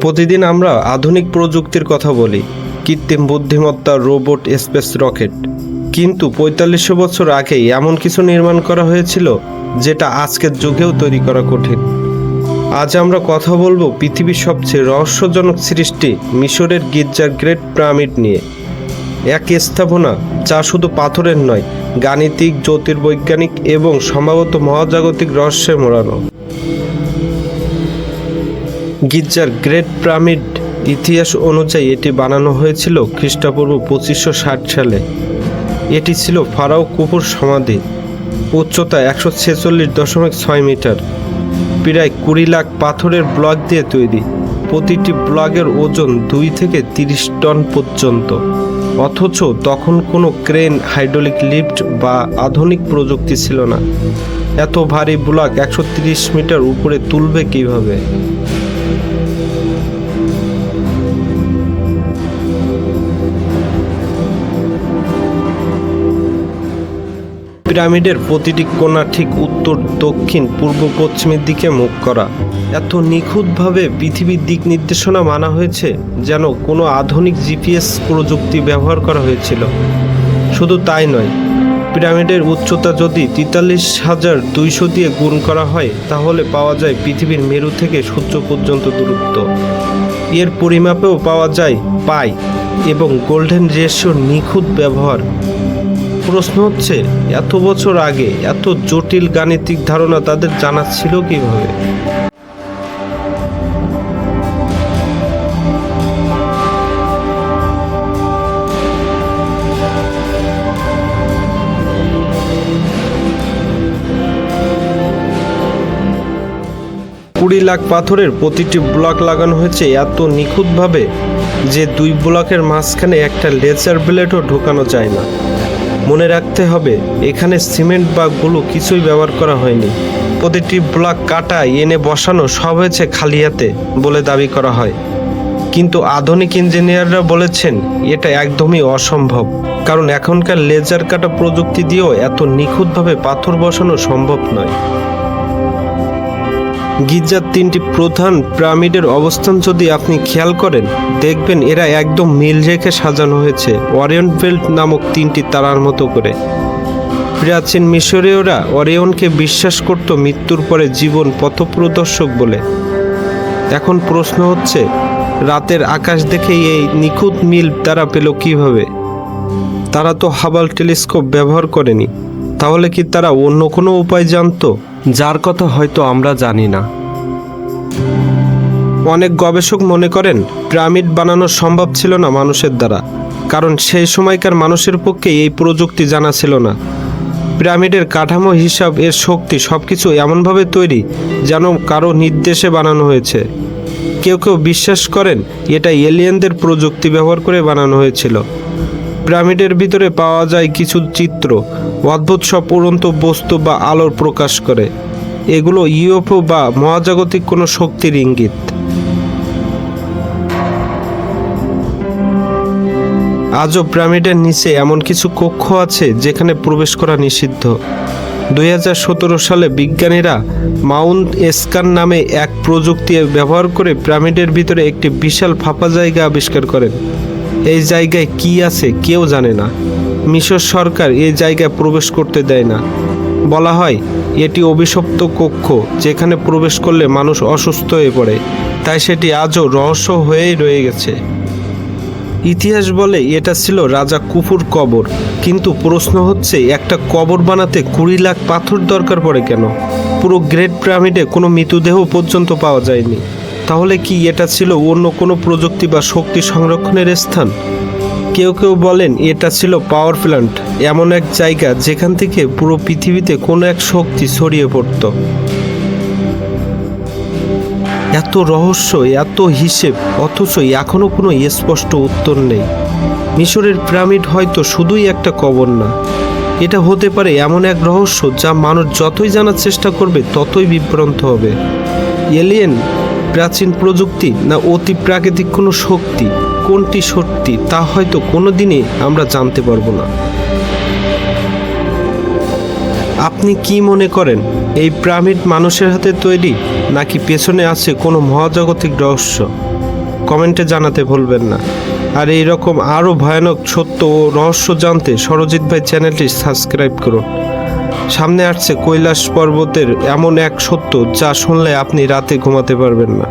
প্রতিদিন আমরা আধুনিক প্রযুক্তির কথা বলি। কৃত্রিম বুদ্ধিমত্তা, রোবট, স্পেস রকেট। কিন্তু পঁয়তাল্লিশশো বছর আগেই এমন কিছু নির্মাণ করা হয়েছিল, যেটা আজকের যুগেও তৈরি করা কঠিন। আজ আমরা কথা বলব পৃথিবীর সবচেয়ে রহস্যজনক সৃষ্টি মিশরের গির্জার গ্রেট পিরামিড নিয়ে। এক স্থাপনা যা শুধু পাথরের নয়, গাণিতিক, জ্যোতির্বৈজ্ঞানিক এবং সম্ভবত মহাজাগতিক রহস্যে মোড়ানো। গির্জার গ্রেট পিরামিড ইতিহাস অনুযায়ী এটি বানানো হয়েছিল খ্রিস্টপূর্ব পঁচিশশো ষাট সালে। এটি ছিল ফারাও কুপুর সমাধি। উচ্চতা একশো ছেচল্লিশ দশমিক ছয় মিটার। প্রায় কুড়ি লাখ পাথরের ব্লক দিয়ে তৈরি। প্রতিটি ব্লকের ওজন দুই থেকে তিরিশ টন পর্যন্ত। অথচ তখন কোনো ক্রেন, হাইড্রোলিক লিফট বা আধুনিক প্রযুক্তি ছিল না। এত ভারী ব্লক একশো মিটার উপরে তুলবে কীভাবে? পিরামিডের প্রতিটি কোণা ঠিক উত্তর, দক্ষিণ, পূর্ব, পশ্চিমের দিকে মুখ করা। এত নিখুঁতভাবে পৃথিবীর দিক নির্দেশনা মানা হয়েছে যেন কোনো আধুনিক জিপিএস প্রযুক্তি ব্যবহার করা হয়েছিল। শুধু তাই নয়, পিরামিডের উচ্চতা যদি তেতাল্লিশ হাজার দুইশো দিয়ে গুণ করা হয়, তাহলে পাওয়া যায় পৃথিবীর মেরু থেকে সূর্য পর্যন্ত দূরত্ব। এর পরিমাপেও পাওয়া যায় পাই এবং গোল্ডেন রেশিওর নিখুঁত ব্যবহার। প্রশ্ন হচ্ছে, এত বছর আগে এত জটিল গাণিতিক ধারণা তাদের জানা ছিল কীভাবে? কুড়ি লাখ পাথরের প্রতিটি ব্লক লাগানো হয়েছে এত নিখুঁতভাবে যে দুই ব্লকের মাঝখানে একটা লেজার ব্লেডও ঢোকানো যায় না। মনে রাখতে হবে, এখানে সিমেন্ট বা গুলো কিছুই ব্যবহার করা হয়নি। প্রতিটি ব্লক কাটা, এনে বসানো সব হয়েছে খালি হাতে বলে দাবি করা হয়। কিন্তু আধুনিক ইঞ্জিনিয়াররা বলেছেন, এটা একদমই অসম্ভব। কারণ এখনকার লেজার কাটা প্রযুক্তি দিয়েও এত নিখুঁতভাবে পাথর বসানো সম্ভব নয়। গির্জার তিনটি প্রধান পিরামিডের অবস্থান যদি আপনি খেয়াল করেন, দেখবেন এরা একদম মিল রেখে সাজানো হয়েছে। ওরিয়ন বেল্ট নামক তিনটি তারার মতো করে। প্রাচীন মিশরীয়রা অরিয়নকে বিশ্বাস করত মৃত্যুর পরে জীবন পথপ্রদর্শক বলে। এখন প্রশ্ন হচ্ছে, রাতের আকাশ দেখে এই নিখুঁত মিল তারা পেল কীভাবে? তারা তো হাবাল টেলিস্কোপ ব্যবহার করেনি। তাহলে কি তারা অন্য কোনো উপায় জানতো? যার কথা হয়তো আমরা জানি না। অনেক গবেষক মনে করেন, পিরামিড বানানো সম্ভব ছিল না মানুষের দ্বারা, কারণ সেই সময়কার মানুষের পক্ষে এই প্রযুক্তি জানা ছিল না। পিরামিডের কাঠামো হিসাব এর শক্তি সব কিছু এমনভাবে তৈরি যেন কারও নির্দেশে বানানো হয়েছে। কেউ কেউ বিশ্বাস করেন এটা এলিয়েনদের প্রযুক্তি ব্যবহার করে বানানো হয়েছিল। পিরামিডের ভিতরে পাওয়া যায় কিছু চিত্র অদ্ভুত সব উড়ন্ত বস্তু বা আলোর প্রকাশ করে। এগুলো ইউএফও বা মহাজাগতিক কোনো শক্তির ইঙ্গিত। আজও পিরামিডের নিচে এমন কিছু কক্ষ আছে যেখানে প্রবেশ করা নিষিদ্ধ। দুই হাজার সতেরো সালে বিজ্ঞানীরা মাউন্ট এসকান নামে এক প্রযুক্তি ব্যবহার করে পিরামিডের ভিতরে একটি বিশাল ফাঁপা জায়গা আবিষ্কার করেন। এই জায়গায় কি আছে কেউ জানে না। মিশর সরকার এই জায়গায় প্রবেশ করতে দেয় না। বলা হয়, এটি অভিশপ্ত কক্ষ যেখানে প্রবেশ করলে মানুষ অসুস্থ হয়ে পড়ে। তাই সেটি আজও রহস্য হয়েই রয়ে গেছে। ইতিহাস বলে এটা ছিল রাজা কুফুর কবর। কিন্তু প্রশ্ন হচ্ছে, একটা কবর বানাতে কুড়ি লাখ পাথর দরকার পড়ে কেন? পুরো গ্রেট পিরামিডে কোনো মৃতদেহ পর্যন্ত পাওয়া যায়নি। তাহলে কি এটা ছিল অন্য কোনো প্রযুক্তি বা শক্তি সংরক্ষণের স্থান? কেউ কেউ বলেন এটা ছিল পাওয়ার প্ল্যান্ট এমন এক জায়গা যেখান থেকে পুরো পৃথিবীতে কোনো এক শক্তি ছড়িয়ে পড়তো। এত রহস্য, এত হিসেব, অথচ এখনও কোনো স্পষ্ট উত্তর নেই। মিশরের পিরামিড হয়তো শুধুই একটা কবর না। এটা হতে পারে এমন এক রহস্য যা মানুষ যতই জানার চেষ্টা করবে, ততই বিভ্রান্ত হবে। এলিয়েন, প্রাচীন প্রযুক্তি না অতি প্রাকৃতিক কোনো শক্তি? কোনটি সত্যি তা হয়তো কোনো দিনই আমরা জানতে পারব না। আপনি কি মনে করেন, এই পিরামিড মানুষের হাতে তৈরি নাকি পেছনে আছে কোনো মহাজাগতিক রহস্য? কমেন্টে জানাতে ভুলবেন না। আর এই রকম আরও ভয়ানক সত্য ও রহস্য জানতে সরজিৎ ভাই চ্যানেলটি সাবস্ক্রাইব করুন। সামনে আসছে কৈলাস পর্বতের এমন এক সত্য যা শুনলে আপনি রাতে ঘুমাতে পারবেন না।